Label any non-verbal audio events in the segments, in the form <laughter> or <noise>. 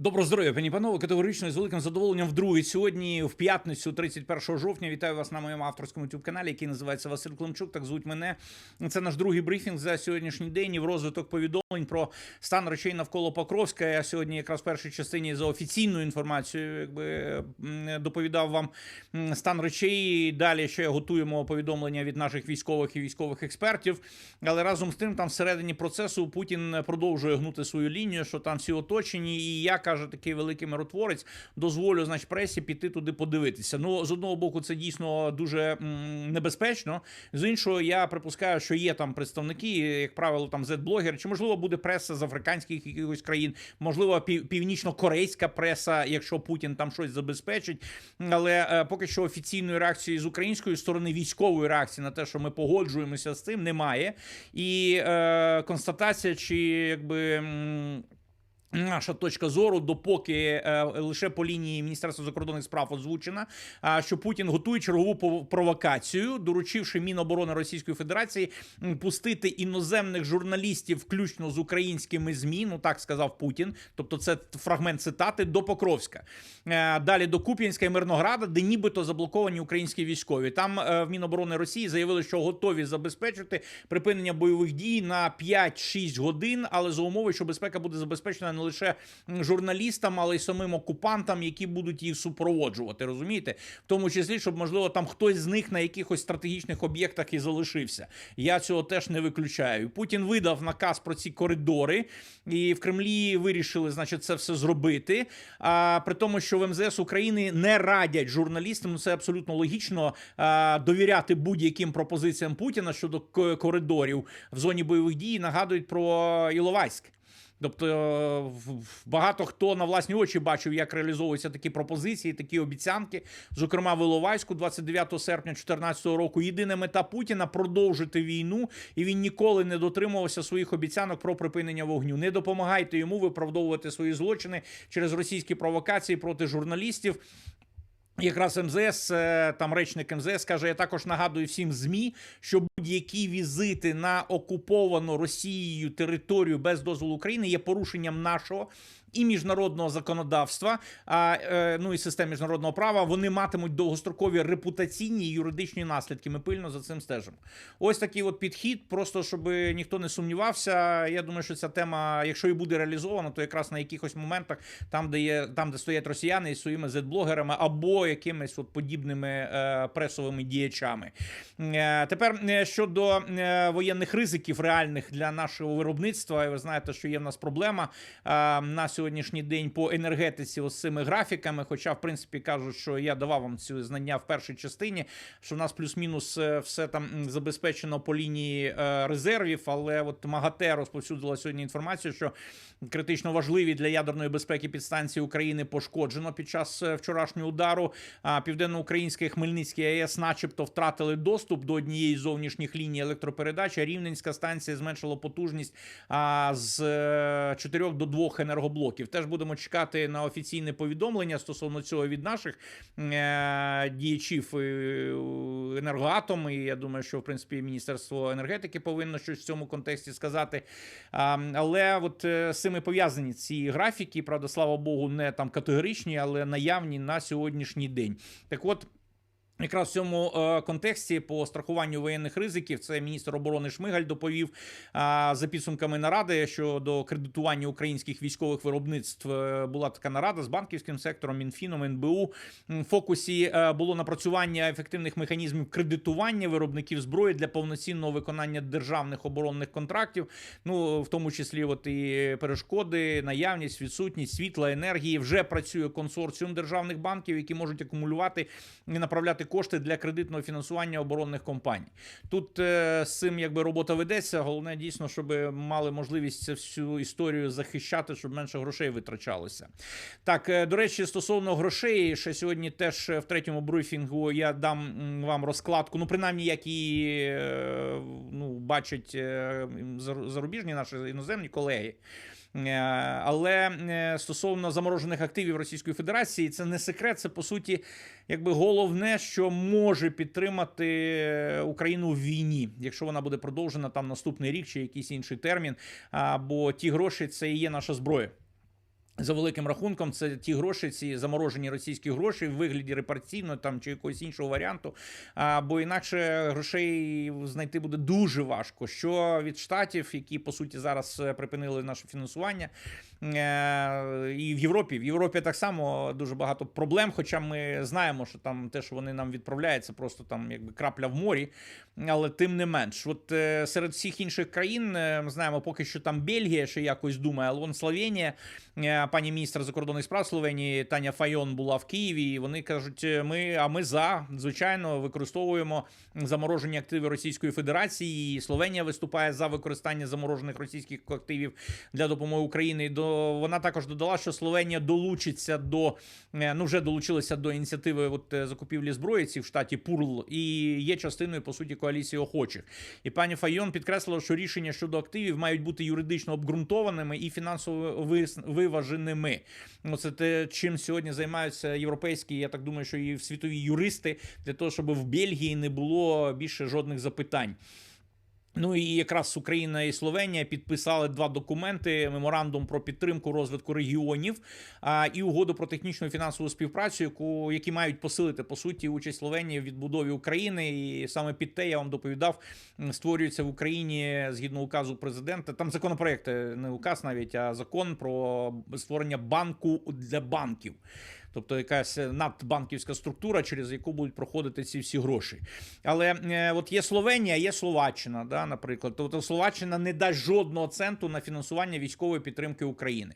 Доброго здоров'я, пані панове. Категорично з великим задоволенням вдруге сьогодні, в п'ятницю, 31 жовтня. Вітаю вас на моєму авторському youtube каналі, який називається Василь Климчук. Так звуть мене. Це наш другий брифінг за сьогоднішній день і в розвиток повідомлень про стан речей навколо Покровська. Я сьогодні, якраз в першій частині за офіційною інформацією, якби доповідав вам стан речей. Далі ще готуємо повідомлення від наших військових і військових експертів. Але разом з тим, там всередині процесу Путін продовжує гнути свою лінію, що там всі оточені, і я каже такий великий миротворець, дозволю, значить, пресі піти туди подивитися. Ну, з одного боку, це дійсно дуже небезпечно. З іншого, я припускаю, що є там представники, як правило, там зет-блогери, чи можливо буде преса з африканських якихось країн, можливо, пів, північно-корейська преса, якщо Путін там щось забезпечить. Але е, поки що офіційної реакції з української сторони військової реакції на те, що ми погоджуємося з цим, немає. І е, констатація, чи якби. Наша точка зору, допоки е, лише по лінії Міністерства закордонних справ озвучена, а, що Путін готує чергову провокацію, доручивши Міноборони Російської Федерації пустити іноземних журналістів, включно з українськими змі. Ну так сказав Путін. Тобто, це фрагмент цитати до Покровська. Е, Далі до Куп'янська і Мирнограда, де нібито заблоковані українські військові. Там е, в Міноборони Росії заявили, що готові забезпечити припинення бойових дій на 5-6 годин, але за умови, що безпека буде забезпечена не лише журналістам, але й самим окупантам, які будуть їх супроводжувати. Розумієте, в тому числі, щоб можливо там хтось з них на якихось стратегічних об'єктах і залишився. Я цього теж не виключаю. Путін видав наказ про ці коридори, і в Кремлі вирішили, значить, це все зробити. А при тому, що в МЗС України не радять журналістам, ну це абсолютно логічно а, довіряти будь-яким пропозиціям Путіна щодо коридорів в зоні бойових дій. Нагадують про Іловайськ. Тобто е, багато хто на власні очі бачив, як реалізовуються такі пропозиції, такі обіцянки. Зокрема, в Іловайську 29 серпня 2014 року. Єдина мета Путіна продовжити війну, і він ніколи не дотримувався своїх обіцянок про припинення вогню. Не допомагайте йому виправдовувати свої злочини через російські провокації проти журналістів. Якраз МЗС, е, там речник МЗС каже: я також нагадую всім змі, що будь-які візити на окуповану Росією територію без дозволу України є порушенням нашого. І міжнародного законодавства, а е, ну і систем міжнародного права вони матимуть довгострокові репутаційні і юридичні наслідки. Ми пильно за цим стежимо. Ось такий от підхід, просто щоб ніхто не сумнівався. Я думаю, що ця тема, якщо і буде реалізована, то якраз на якихось моментах, там, де є там, де стоять росіяни із своїми зет-блогерами або якимись от подібними е, пресовими діячами. Е, тепер е, щодо е, воєнних ризиків реальних для нашого виробництва, ви знаєте, що є в нас проблема е, на сьогоднішній день по енергетиці ось цими графіками. Хоча, в принципі, кажуть, що я давав вам ці знання в першій частині, що в нас плюс-мінус е, все там забезпечено по лінії е, резервів. Але от МАГАТЕ розповсюдила сьогодні інформацію, що критично важливі для ядерної безпеки підстанції України пошкоджено під час е, вчорашнього удару. А південноукраїнська і Хмельницький АЕС, начебто, втратили доступ до однієї з зовнішніх ліній електропередач. а Рівненська станція зменшила потужність а, з 4 до 2 енергоблоків. Теж будемо чекати на офіційне повідомлення стосовно цього від наших е, діячів е, енергоатом. І я думаю, що в принципі Міністерство енергетики повинно щось в цьому контексті сказати. А, але от е, з цими пов'язані ці графіки, правда, слава Богу, не там категоричні, але наявні на сьогоднішній день. Так от. Якраз в цьому е, контексті по страхуванню воєнних ризиків це міністр оборони Шмигаль доповів за підсумками наради щодо кредитування українських військових виробництв. Е, Була така нарада з банківським сектором, Мінфіном, НБУ. В фокусі е, було напрацювання ефективних механізмів кредитування виробників зброї для повноцінного виконання державних оборонних контрактів. Ну в тому числі, от і перешкоди, наявність, відсутність світла, енергії. Вже працює консорціум державних банків, які можуть акумулювати і направляти кошти для кредитного фінансування оборонних компаній. Тут е, з цим якби робота ведеться. Головне дійсно, щоб мали можливість всю історію захищати, щоб менше грошей витрачалося. Так, е, до речі, стосовно грошей, ще сьогодні теж е, в третьому брифінгу я дам вам розкладку. Ну, принаймні, як і ну, бачать зарубіжні наші іноземні колеги. Е, Але е, стосовно заморожених активів Російської Федерації, це не секрет, це по суті, якби головне, що може підтримати е, Україну в війні, якщо вона буде продовжена там наступний рік чи якийсь інший термін. Бо ті гроші це і є наша зброя. За великим рахунком, це ті гроші, ці заморожені російські гроші в вигляді репарційного там чи якогось іншого варіанту. А, бо інакше грошей знайти буде дуже важко. Що від штатів, які по суті зараз е, припинили наше фінансування, і в Європі. В Європі так само дуже багато проблем. Хоча ми знаємо, що там те, що вони нам відправляють, це просто там якби крапля в морі. Але тим не менш, от е, серед всіх інших країн е, ми знаємо, поки що там Бельгія ще якось думає, але вон Словенія, е, пані міністр закордонних справ Словенії Таня Файон була в Києві. і Вони кажуть, е, ми а ми за звичайно використовуємо заморожені активи Російської Федерації. І Словенія виступає за використання заморожених російських активів для допомоги Україні. До вона також додала, що Словенія долучиться до е, ну вже долучилася до ініціативи от, е, закупівлі зброї ці в штаті Пурл і є частиною по суті коаліції охочих. І пані Файон підкреслила, що рішення щодо активів мають бути юридично обґрунтованими і фінансово виваженими. Ну, це те, чим сьогодні займаються європейські, я так думаю, що і світові юристи для того, щоб в Бельгії не було більше жодних запитань. Ну і якраз Україна і Словенія підписали два документи: меморандум про підтримку розвитку регіонів а, і угоду про технічну і фінансову співпрацю, яку які мають посилити по суті участь Словенії в відбудові України. І саме під те я вам доповідав, створюється в Україні згідно указу президента. Там законопроект, е, не указ навіть, а закон про створення банку для банків. Тобто якась надбанківська структура, через яку будуть проходити ці всі гроші. Але е, от є Словенія, є Словаччина, да, наприклад. Тобто Словаччина не дасть жодного центу на фінансування військової підтримки України.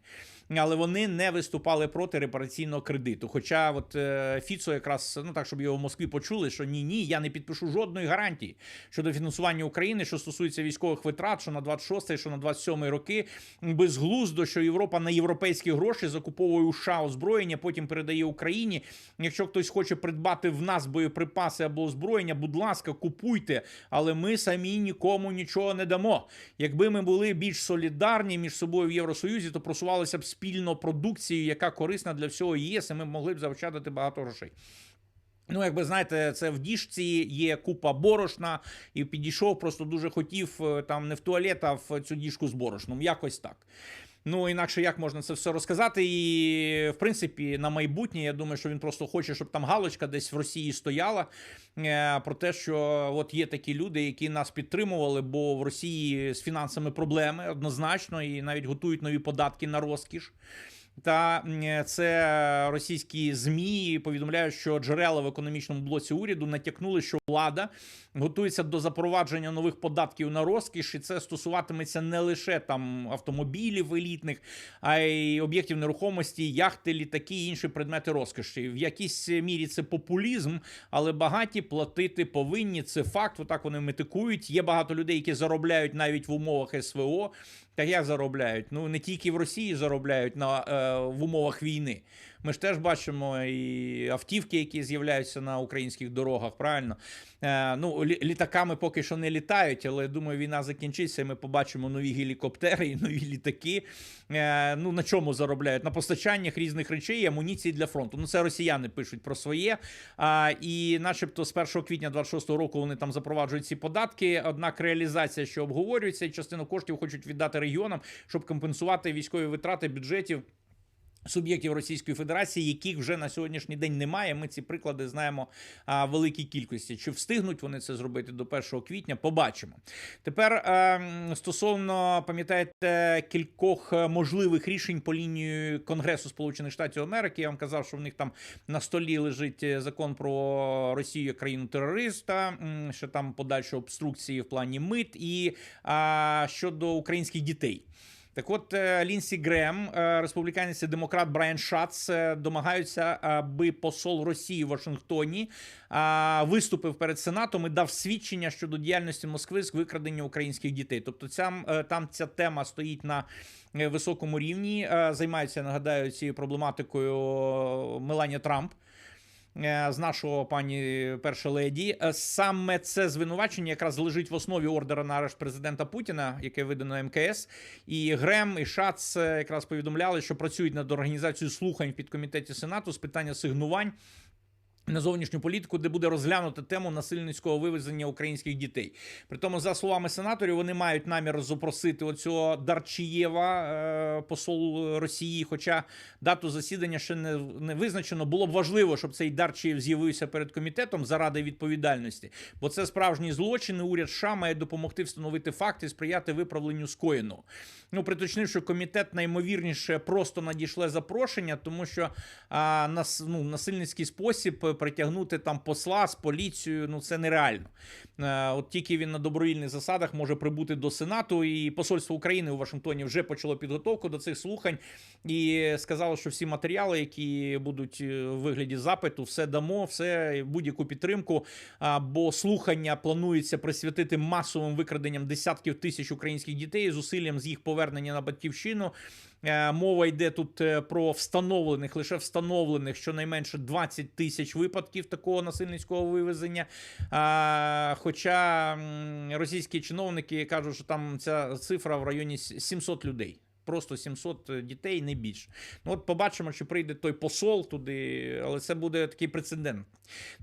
Але вони не виступали проти репараційного кредиту. Хоча от е, Фіцо якраз ну так, щоб його в Москві почули, що ні, ні, я не підпишу жодної гарантії щодо фінансування України, що стосується військових витрат, що на 26 що на 27 роки. Безглуздо, що Європа на європейські гроші закуповує у США озброєння, потім передає Україні. Якщо хтось хоче придбати в нас боєприпаси або озброєння, будь ласка, купуйте, але ми самі нікому нічого не дамо. Якби ми були більш солідарні між собою в Євросоюзі, то просувалися б спільно продукцію, яка корисна для всього ЄС, і ми могли б заощадити багато грошей. Ну, якби знаєте, це в діжці є купа борошна, і підійшов, просто дуже хотів е, там не в туалет, а в цю діжку з борошном. Якось так. Ну, інакше як можна це все розказати? І в принципі, на майбутнє, я думаю, що він просто хоче, щоб там галочка десь в Росії стояла. е, Про те, що от є такі люди, які нас підтримували, бо в Росії з фінансами проблеми однозначно, і навіть готують нові податки на розкіш. Та це російські змі повідомляють, що джерела в економічному блоці уряду натякнули, що влада готується до запровадження нових податків на розкіш, і це стосуватиметься не лише там автомобілів елітних, а й об'єктів нерухомості, яхти, літаки і інші предмети розкоші. В якійсь мірі це популізм, але багаті платити повинні. Це факт. Отак вони метикують. Є багато людей, які заробляють навіть в умовах СВО. Та як заробляють? Ну не тільки в Росії заробляють на е, в умовах війни. Ми ж теж бачимо і автівки, які з'являються на українських дорогах. Правильно, е, ну літаками поки що не літають, але думаю, війна закінчиться. і Ми побачимо нові гелікоптери і нові літаки. Е, ну на чому заробляють? На постачаннях різних речей, і амуніції для фронту. Ну це росіяни пишуть про своє. А, і, начебто, з 1 квітня 26 року вони там запроваджують ці податки. Однак реалізація, що обговорюється, і частину коштів хочуть віддати регіонам, щоб компенсувати військові витрати бюджетів. Суб'єктів Російської Федерації, яких вже на сьогоднішній день немає. Ми ці приклади знаємо а, великій кількості. Чи встигнуть вони це зробити до 1 квітня? Побачимо. Тепер е, стосовно пам'ятаєте кількох е, можливих рішень по лінії Конгресу Сполучених Штатів Америки. Я вам казав, що в них там на столі лежить е, закон про Росію як країну терориста, що там подальші обструкції в плані мит і а, щодо українських дітей. Так от е, Лінсі Грем, е, республіканець і демократ Брайан Шац е, домагаються, аби посол Росії в Вашингтоні виступив перед Сенатом і дав свідчення щодо діяльності Москви з викрадення українських дітей. Тобто, ця, там ця тема стоїть на високому рівні. Займається, нагадаю, цією проблематикою Меланія Трамп. Е, З нашого пані перша леді Е, саме це звинувачення якраз лежить в основі ордера на арешт президента Путіна, яке видано МКС. І Грем і Шац е, якраз повідомляли, що працюють над організацією слухань в підкомітеті Сенату з питання сигнувань. На зовнішню політику, де буде розглянута тему насильницького вивезення українських дітей. При тому, за словами сенаторів, вони мають намір запросити оцього Дарчієва, е, посол Росії. Хоча дату засідання ще не, не визначено. Було б важливо, щоб цей Дарчієв з'явився перед комітетом заради відповідальності, бо це справжні злочини. Уряд США має допомогти встановити факти, сприяти виправленню скоєного. Ну, приточнив, що комітет наймовірніше просто надійшле запрошення, тому що а, нас ну насильницький спосіб притягнути там посла з поліцією. Ну це нереально. От тільки він на добровільних засадах може прибути до Сенату, і посольство України у Вашингтоні вже почало підготовку до цих слухань і сказало, що всі матеріали, які будуть е, в вигляді запиту, все дамо, все будь-яку підтримку. Бо слухання планується присвятити масовим викраденням десятків тисяч українських дітей, зусиллям з їх повернення на батьківщину. Е, Мова йде тут е, про встановлених, лише встановлених щонайменше 20 тисяч випадків такого насильницького вивезення. Хоча російські чиновники кажуть, що там ця цифра в районі с- 700 людей. Просто 700 дітей, не більше. Ну от побачимо, чи прийде той посол туди, але це буде такий прецедент.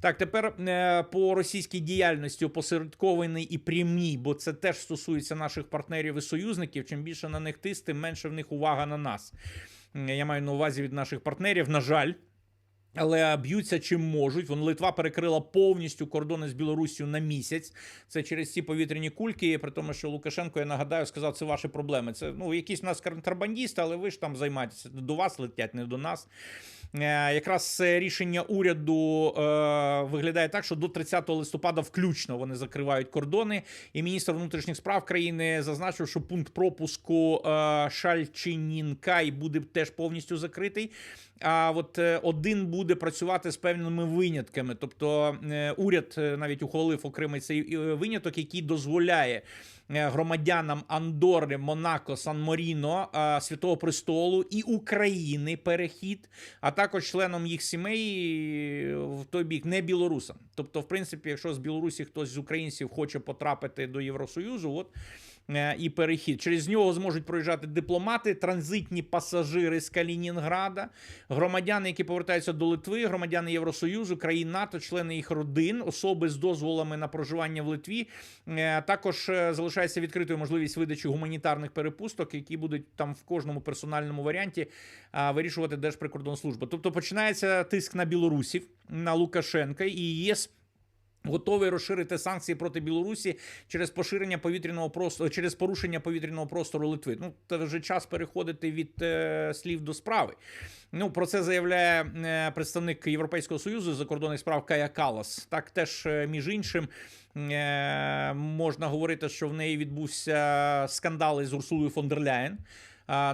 Так, тепер е, по російській діяльності опосередкований і прямій, бо це теж стосується наших партнерів і союзників. Чим більше на них тис, тим менше в них увага на нас. Е, Я маю на увазі від наших партнерів, на жаль. Але б'ються чим можуть. Вон Литва перекрила повністю кордони з Білоруссю на місяць. Це через ці повітряні кульки. При тому, що Лукашенко, я нагадаю, сказав, це ваші проблеми. Це ну якісь у нас контрабандісти, але ви ж там займаєтеся. До вас летять, не до нас. Е, Якраз рішення уряду е, виглядає так, що до 30 листопада включно вони закривають кордони. І міністр внутрішніх справ країни зазначив, що пункт пропуску е, Шальчинінкай буде теж повністю закритий. А от е, один буде працювати з певними винятками. Тобто е, уряд е, навіть ухвалив окремий цей е, виняток, який дозволяє громадянам Андорри, Монако, Сан Моріно, Святого Престолу і України перехід, а також членам їх сімей в той бік не білорусам. Тобто, в принципі, якщо з Білорусі хтось з українців хоче потрапити до Євросоюзу, от і перехід. Через нього зможуть проїжджати дипломати, транзитні пасажири з Калінінграда, громадяни, які повертаються до Литви, громадяни Євросоюзу, країн НАТО, члени їх родин, особи з дозволами на проживання в Литві. Е, Також е, залишається відкритою можливість видачі гуманітарних перепусток, які будуть там в кожному персональному варіанті вирішувати Держприкордонслужба. Тобто починається тиск на білорусів, на Лукашенка і ЄС. Готовий розширити санкції проти Білорусі через поширення повітряного простору через порушення повітряного простору Литви. Ну це вже час переходити від е, слів до справи. Ну про це заявляє е, представник Європейського союзу закордонних справ Кая Калас. Так теж е, між іншим. е, Можна говорити, що в неї відбувся скандал із Урсулою фон дер Ляєн.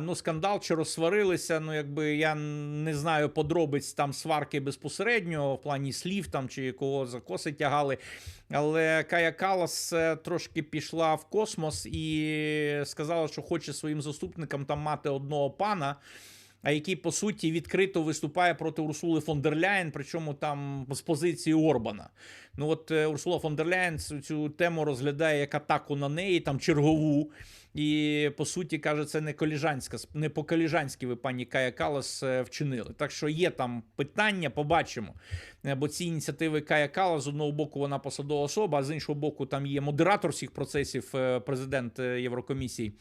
Ну, скандал чи розсварилися. Ну, якби я не знаю подробиць там сварки безпосередньо в плані слів там чи кого за коси тягали. Але Кая Калас е, трошки пішла в космос і сказала, що хоче своїм заступникам там мати одного пана. А який по суті відкрито виступає проти Урсули фон дер Ляєн, причому там з позиції Орбана. Ну от е, Урсула фон дер Ляєн цю тему розглядає як атаку на неї, там чергову. І по суті каже, це не коліжанська, не по коліжанськи ви пані Кая Калас е, вчинили. Так що є там питання, побачимо. Е, Бо ці ініціативи Кая Калас, з одного боку, вона посадова особа, а з іншого боку, там є модератор всіх процесів, е, президент Єврокомісії.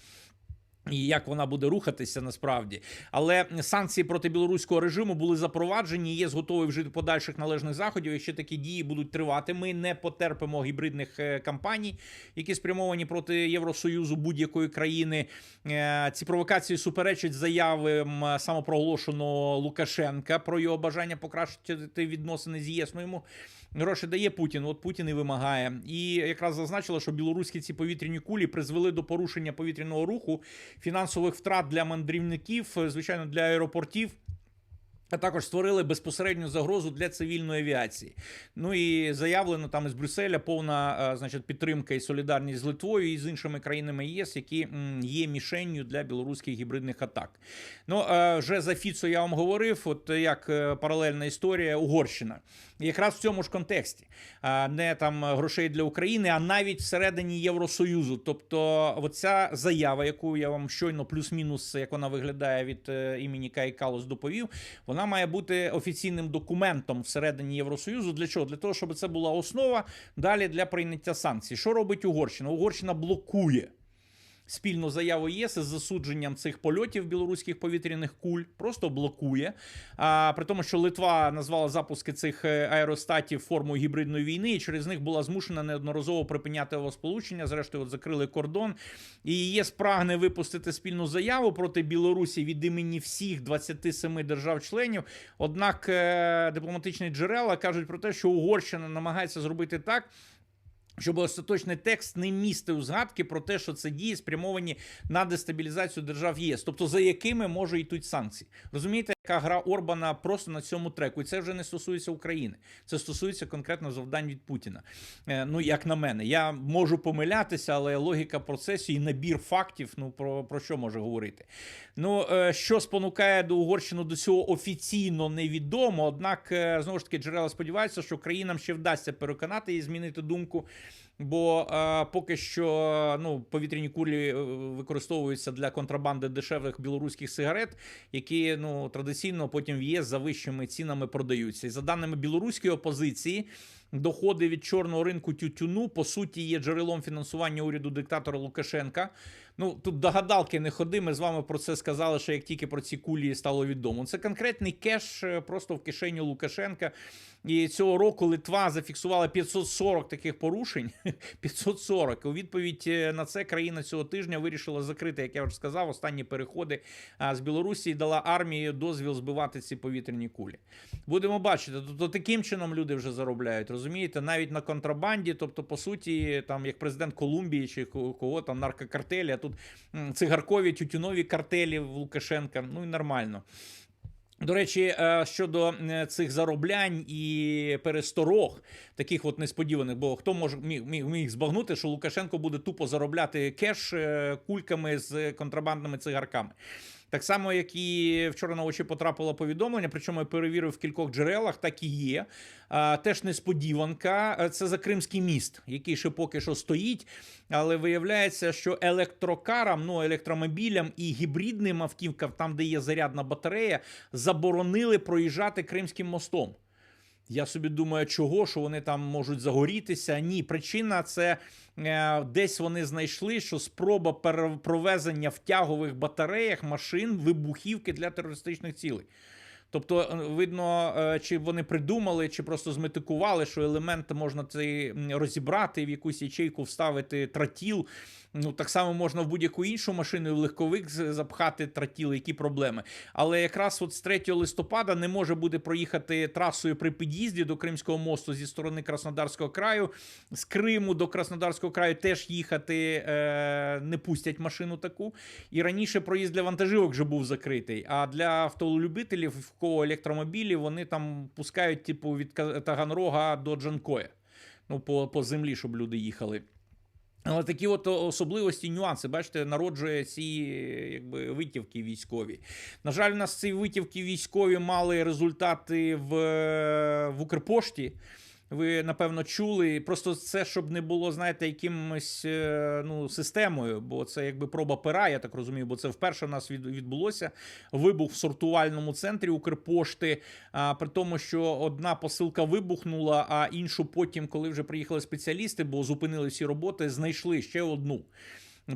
І як вона буде рухатися насправді, але санкції проти білоруського режиму були запроваджені. ЄС готовий вжити подальших належних заходів. Якщо такі дії будуть тривати, ми не потерпимо гібридних е, кампаній, які спрямовані проти Євросоюзу будь-якої країни. Е, Ці провокації суперечать заявам е, самопроголошеного Лукашенка про його бажання покращити відносини з ЄС. Ну йому Гроші дає Путін, от Путін і вимагає. І якраз зазначила, що білоруські ці повітряні кулі призвели до порушення повітряного руху, фінансових втрат для мандрівників, е, звичайно, для аеропортів. А також створили безпосередню загрозу для цивільної авіації. Ну і заявлено там із Брюсселя повна е, значить, підтримка і солідарність з Литвою і з іншими країнами ЄС, які є мішенню для білоруських гібридних атак. Ну е, вже за Фіцо я вам говорив, от як е, паралельна історія Угорщина. Якраз в цьому ж контексті не там грошей для України, а навіть всередині Євросоюзу. Тобто, оця заява, яку я вам щойно плюс-мінус, як вона виглядає від імені Кай Калос доповів, вона. має бути офіційним документом всередині Євросоюзу. Для чого? Для того, щоб це була основа далі для прийняття санкцій. Що робить Угорщина? Угорщина блокує спільну заяву ЄС із засудженням цих польотів білоруських повітряних куль, просто блокує. А при тому, що Литва назвала запуски цих е, аеростатів формою гібридної війни, і через них була змушена неодноразово припиняти його сполучення. Зрештою, от закрили кордон. І ЄС прагне випустити спільну заяву проти Білорусі від імені всіх 27 держав-членів. Однак е, дипломатичні джерела кажуть про те, що Угорщина намагається зробити так. Щоб остаточний текст не містив згадки про те, що це дії спрямовані на дестабілізацію держав ЄС, тобто за якими може йти санкції. Розумієте, яка гра Орбана просто на цьому треку, і це вже не стосується України. Це стосується конкретно завдань від Путіна. Е, ну як на мене, я можу помилятися, але логіка процесу і набір фактів. Ну про, про що може говорити? Ну е, що спонукає до Угорщини до цього офіційно невідомо. Однак е, знову ж таки джерела сподіваються, що країнам ще вдасться переконати і змінити думку. Бо е, поки що ну, повітряні кулі е, використовуються для контрабанди дешевих білоруських сигарет, які ну традиційно потім в ЄС за вищими цінами продаються. І за даними білоруської опозиції, доходи від чорного ринку тютюну по суті є джерелом фінансування уряду диктатора Лукашенка. Ну тут до гадалки не ходи. Ми з вами про це сказали, що як тільки про ці кулі стало відомо. Це конкретний кеш е, просто в кишені Лукашенка. І цього року Литва зафіксувала 540 таких порушень. <laughs> 540. У відповідь е, на це країна цього тижня вирішила закрити, як я вже сказав, останні переходи з Білорусі і дала армії дозвіл збивати ці повітряні кулі. Будемо бачити. Тобто таким чином люди вже заробляють. Розумієте, навіть на контрабанді, тобто, по суті, там як президент Колумбії чи кого там наркокартелі, тут цигаркові тютюнові картелі в Лукашенка. Ну і нормально. До речі, е, щодо е, цих зароблянь і пересторог, таких от несподіваних, бо хто може міг, міг, збагнути, що Лукашенко буде тупо заробляти кеш е, кульками з контрабандними цигарками. Так само, як і вчора на очі потрапило повідомлення, причому я перевірив в кількох джерелах, так і є. Теж несподіванка. Це за Кримський міст, який ще поки що стоїть. Але виявляється, що електрокарам, ну електромобілям і гібридним автівкам, там де є зарядна батарея, заборонили проїжджати Кримським мостом. Я собі думаю, чого, що вони там можуть загорітися. Ні, причина це е, десь вони знайшли, що спроба провезення в тягових батареях машин вибухівки для терористичних цілей. Тобто, е, видно, е, чи вони придумали, чи просто зметикували, що елемент можна цей розібрати в якусь ячейку, вставити тратіл. Ну, так само можна в будь-яку іншу машину в легковик запхати тратіли, які проблеми. Але якраз от з 3 листопада не може буде проїхати трасою при під'їзді до Кримського мосту зі сторони Краснодарського краю. З Криму до Краснодарського краю теж їхати е, не пустять машину таку. І раніше проїзд для вантажівок вже був закритий. А для автолюбителів, в електромобілі, вони там пускають, типу, від Таганрога до Джанкоя. Ну, по, по землі, щоб люди їхали. Але такі от особливості, нюанси, бачите, народжує ці якби витівки військові. На жаль, у нас ці витівки військові мали результати в, в Укрпошті. Ви напевно чули. Просто це щоб не було, знаєте, якимось е, ну, системою, бо це якби проба пера, я так розумію, бо це вперше у нас відбулося. Вибух в сортувальному центрі Укрпошти. А при тому, що одна посилка вибухнула, а іншу потім, коли вже приїхали спеціалісти, бо зупинили всі роботи, знайшли ще одну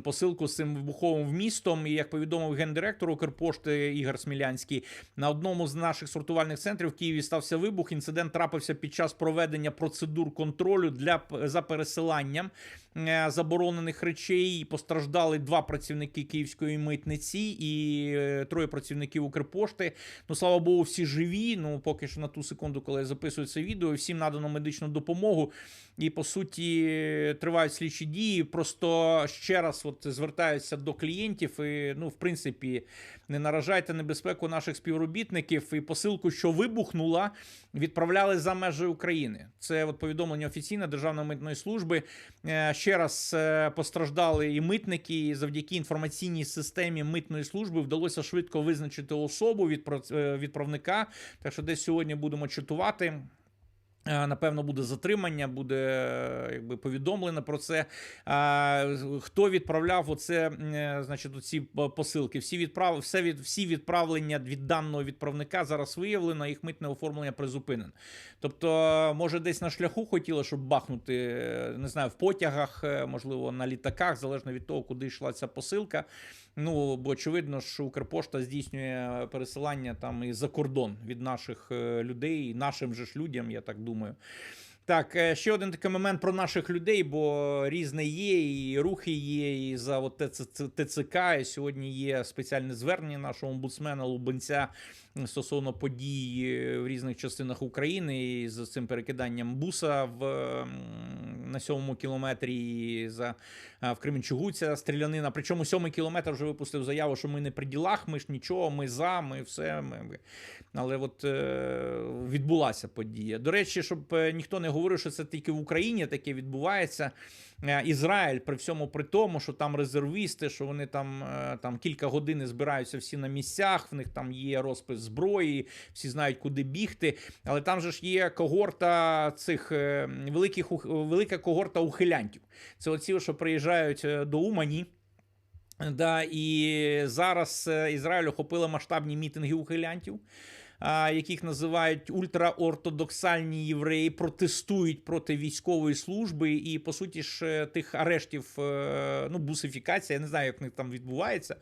посилку з цим вибуховим вмістом. І як повідомив гендиректор Укрпошти Ігор Смілянський, на одному з наших сортувальних центрів в Києві стався вибух. Інцидент трапився під час проведення процедур контролю для за пересиланням е, заборонених речей. Постраждали два працівники київської митниці і е, троє працівників Укрпошти. Ну слава Богу, всі живі. Ну поки що на ту секунду, коли я записую це відео, всім надано медичну допомогу. І по суті тривають слідчі дії. Просто ще раз от звертаюся до клієнтів. І ну, в принципі, не наражайте небезпеку наших співробітників. І посилку, що вибухнула, відправляли за межі України. Це от повідомлення офіційне Державної митної служби. Е, ще раз е, постраждали і митники. і Завдяки інформаційній системі митної служби вдалося швидко визначити особу від е, відправника. Так що десь сьогодні будемо читувати. Е, Напевно, буде затримання, буде е, якби повідомлено про це. Хто відправляв оце, е, значить, оці посилки? Всі відправ... все від... всі відправлення від даного відправника зараз виявлено, їх митне оформлення призупинено. Тобто, може, десь на шляху хотіли, щоб бахнути, не знаю, в потягах, можливо, на літаках, залежно від того, куди йшла ця посилка. Ну, бо очевидно, що Укрпошта здійснює пересилання там і за кордон від наших е, людей, нашим же ж людям, я так думаю. Так, е, ще один такий момент про наших людей, бо різне є, і рухи є, і за от ТЦК. І сьогодні є спеціальне звернення нашого омбудсмена Лубенця стосовно подій е, в різних частинах України і з цим перекиданням буса в, на сьомому кілометрі і за в Кременчугу ця стрілянина. Причому сьомий кілометр вже випустив заяву, що ми не при ділах, ми ж нічого, ми за, ми все. Ми, ми. Але от е, відбулася подія. До речі, щоб е, ніхто не говорив, що це тільки в Україні таке відбувається. Е, Ізраїль при всьому при тому, що там резервісти, що вони там, е, там кілька годин збираються всі на місцях, в них там є розпис зброї, всі знають, куди бігти. Але там же ж є когорта цих е, великих велика когорта ухилянтів. Це оці, що приїжджають до Умані. Да, і зараз е, Ізраїль охопила масштабні мітинги ухилянтів, яких називають ультраортодоксальні євреї, протестують проти військової служби. І по суті ж е, тих арештів, е, ну, бусифікація, я не знаю, як них там відбувається.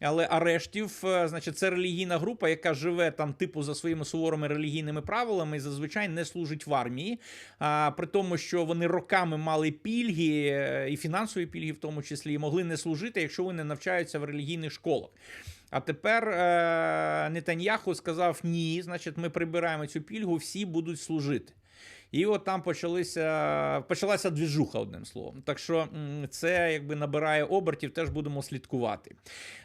Але арештів, е, значить, це релігійна група, яка живе там, типу, за своїми суворими релігійними правилами, і зазвичай не служить в армії. А при тому, що вони роками мали пільги е, і фінансові пільги, в тому числі, і могли не служити, якщо вони навчаються в релігійних школах. А тепер е, Нетаньяху сказав: ні, значить, ми прибираємо цю пільгу, всі будуть служити. І от там почалися, почалася двіжуха, одним словом. Так що це якби набирає обертів, теж будемо слідкувати.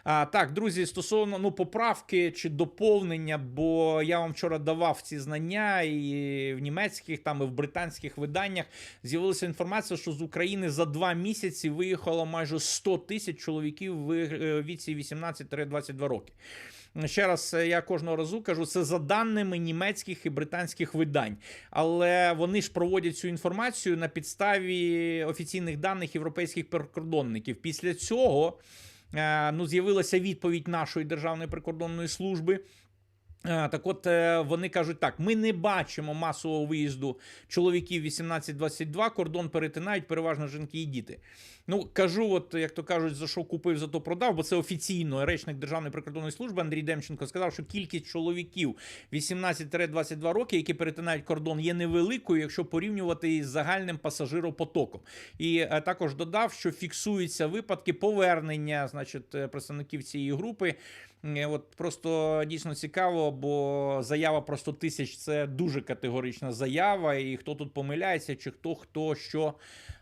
А, так, друзі, стосовно ну, поправки чи доповнення, бо я вам вчора давав ці знання, і в німецьких, там і в британських виданнях з'явилася інформація, що з України за два місяці виїхало майже 100 тисяч чоловіків в е, віці 18-22 роки. Ще раз е, я кожного разу кажу, це за даними німецьких і британських видань, але вони ж проводять цю інформацію на підставі офіційних даних європейських прикордонників. Після цього е, ну, з'явилася відповідь нашої державної прикордонної служби. Е, Так от вони кажуть так: ми не бачимо масового виїзду чоловіків 18-22, кордон перетинають переважно жінки і діти. Ну кажу, от як то кажуть, за що купив, за то продав, бо це офіційно речник Державної прикордонної служби Андрій Демченко сказав, що кількість чоловіків 18-22 роки, які перетинають кордон, є невеликою, якщо порівнювати із загальним пасажиропотоком. І е, також додав, що фіксуються випадки повернення, значить, е, представників цієї групи. Е, От просто дійсно цікаво, бо заява про 100 тисяч це дуже категорична заява, і хто тут помиляється, чи хто хто що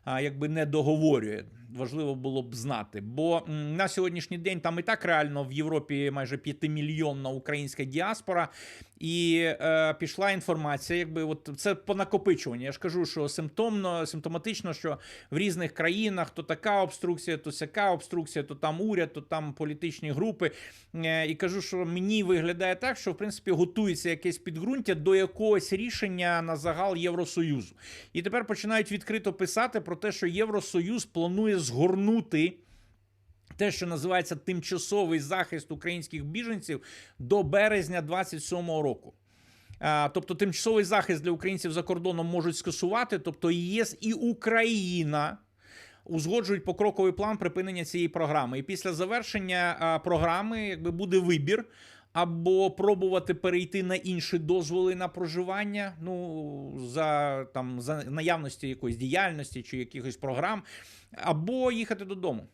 якби не договорює. Важливо було б знати. Бо на сьогоднішній день там і так реально в Європі майже 5-мільйонна українська діаспора, і е, пішла інформація, якби от це по накопичуванню. Я ж кажу, що симптомно, симптоматично, що в різних країнах то така обструкція, то сяка обструкція, то там уряд, то там політичні групи. Е, І кажу, що мені виглядає так, що в принципі готується якесь підґрунтя до якогось рішення на загал Євросоюзу. І тепер починають відкрито писати про те, що Євросоюз планує згорнути. Те, що називається тимчасовий захист українських біженців до березня 27-го року. Тобто тимчасовий захист для українців за кордоном можуть скасувати, тобто ЄС і Україна узгоджують покроковий план припинення цієї програми. І після завершення програми якби буде вибір. Або пробувати перейти на інші дозволи на проживання, ну за там за наявності якоїсь діяльності чи якихось програм, або їхати додому.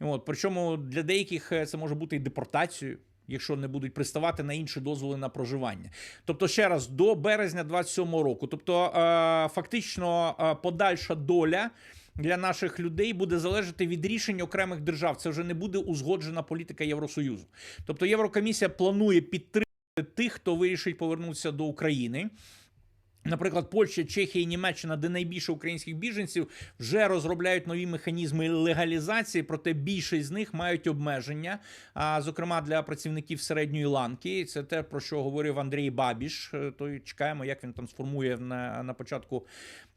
От, причому для деяких е, це може бути і депортацією. Якщо не будуть приставати на інші дозволи на проживання, тобто ще раз до березня 27-го року, тобто е, фактично е, подальша доля для наших людей буде залежати від рішень окремих держав. Це вже не буде узгоджена політика Євросоюзу. Тобто Єврокомісія планує підтримати тих, хто вирішить повернутися до України. Наприклад, Польща, Чехія Німеччина, де найбільше українських біженців, вже розробляють нові механізми легалізації, проте більшість з них мають обмеження. А зокрема для працівників середньої ланки. Це те про що говорив Андрій Бабіш. Е, То чекаємо, як він там сформує на, на початку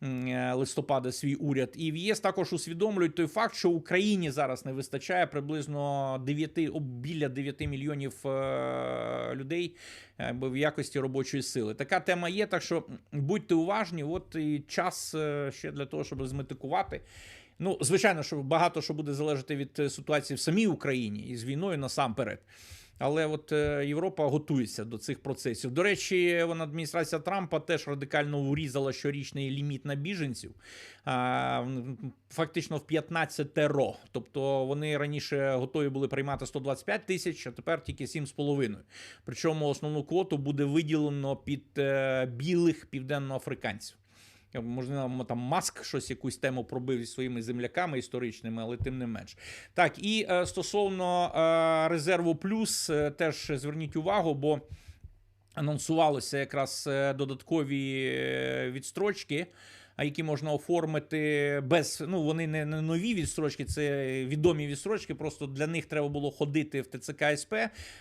е, листопада свій уряд. І в ЄС також усвідомлюють той факт, що Україні зараз не вистачає приблизно 9, біля 9 мільйонів е, людей в якості робочої сили. Така тема є, так що будьте уважні. От і час е, ще для того, щоб зметикувати. Ну, звичайно, що багато що буде залежати від е, ситуації в самій Україні і з війною насамперед. Але от е, Європа готується до цих процесів. До речі, вона адміністрація Трампа теж радикально урізала щорічний ліміт на біженців. Фактично в 15 теро. Тобто вони раніше готові були приймати 125 тисяч, а тепер тільки 7,5. Причому основну квоту буде виділено під е, білих південноафриканців. Можливо, там Маск щось якусь тему пробив зі своїми земляками історичними, але тим не менш. Так, і е, стосовно е, резерву плюс, е, теж зверніть увагу, бо анонсувалися якраз додаткові відстрочки. Які можна оформити без ну вони не, нові відстрочки, це відомі відстрочки. Просто для них треба було ходити в ТЦК СП.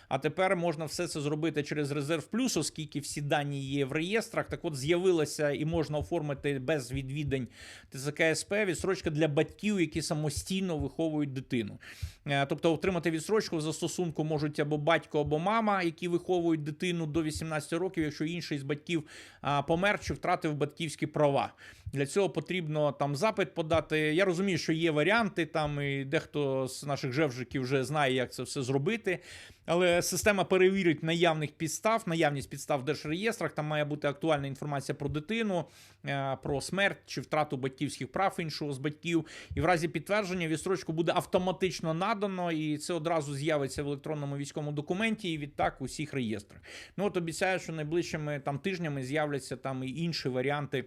А тепер можна все це зробити через резерв плюс, оскільки всі дані є в реєстрах. Так от з'явилася і можна оформити без відвідань ТЦК СП відстрочка для батьків, які самостійно виховують дитину. Е, Тобто, отримати відстрочку в застосунку можуть або батько, або мама, які виховують дитину до 18 років, якщо інший з батьків помер чи втратив батьківські права. Для цього потрібно там запит подати. Я розумію, що є варіанти там, і дехто з наших жевжиків вже знає, як це все зробити. Але система перевірить наявних підстав, наявність підстав в держреєстрах. Там має бути актуальна інформація про дитину, е, про смерть чи втрату батьківських прав іншого з батьків. І в разі підтвердження відстрочку буде автоматично надано, і це одразу з'явиться в електронному військовому документі. І відтак у всіх реєстрах. Ну от обіцяю, що найближчими там тижнями з'являться там і інші варіанти.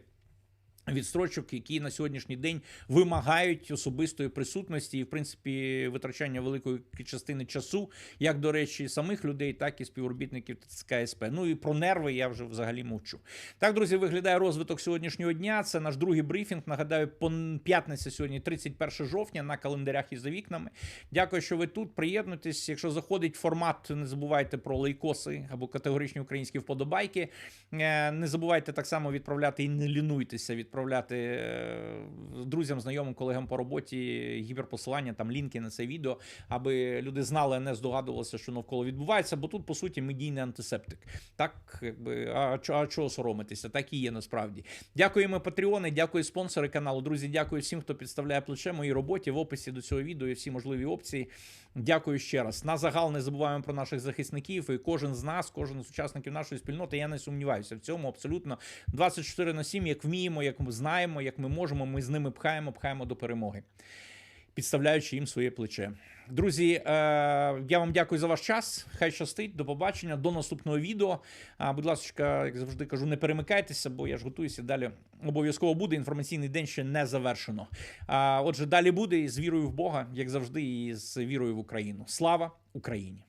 Відстрочок, які на сьогоднішній день вимагають особистої присутності і, в принципі, витрачання великої частини часу, як до речі, самих людей, так і співробітників ТЦК СП. Ну і про нерви я вже взагалі мовчу. Так, друзі, виглядає розвиток сьогоднішнього дня. Це наш другий брифінг. Нагадаю, пон- п'ятниця сьогодні, 31 жовтня, на календарях і за вікнами. Дякую, що ви тут. Приєднуйтесь. Якщо заходить формат, не забувайте про лайкоси або категоричні українські вподобайки. Е, Не забувайте так само відправляти і не лінуйтеся відправляти е, друзям, знайомим, колегам по роботі гіперпосилання, там лінки на це відео, аби люди знали, не здогадувалися, що навколо відбувається. Бо тут, по суті, медійний антисептик. Так, якби а, а чого соромитися? Так і є насправді. Дякуємо, патреони, дякую спонсори каналу. Друзі, дякую всім, хто підставляє плече моїй роботі в описі до цього відео і всі можливі опції. Дякую ще раз. На загал не забуваємо про наших захисників. І кожен з нас, кожен з учасників нашої спільноти, я не сумніваюся в цьому абсолютно 24 на 7, як вміємо, як ми знаємо, як ми можемо. Ми з ними пхаємо, пхаємо до перемоги, підставляючи їм своє плече. Друзі, е, я вам дякую за ваш час. Хай щастить. До побачення, до наступного відео. Будь ласка, як завжди кажу, не перемикайтеся, бо я ж готуюся далі. Обов'язково буде. Інформаційний день ще не завершено. Отже, далі буде і з вірою в Бога, як завжди, і з вірою в Україну. Слава Україні!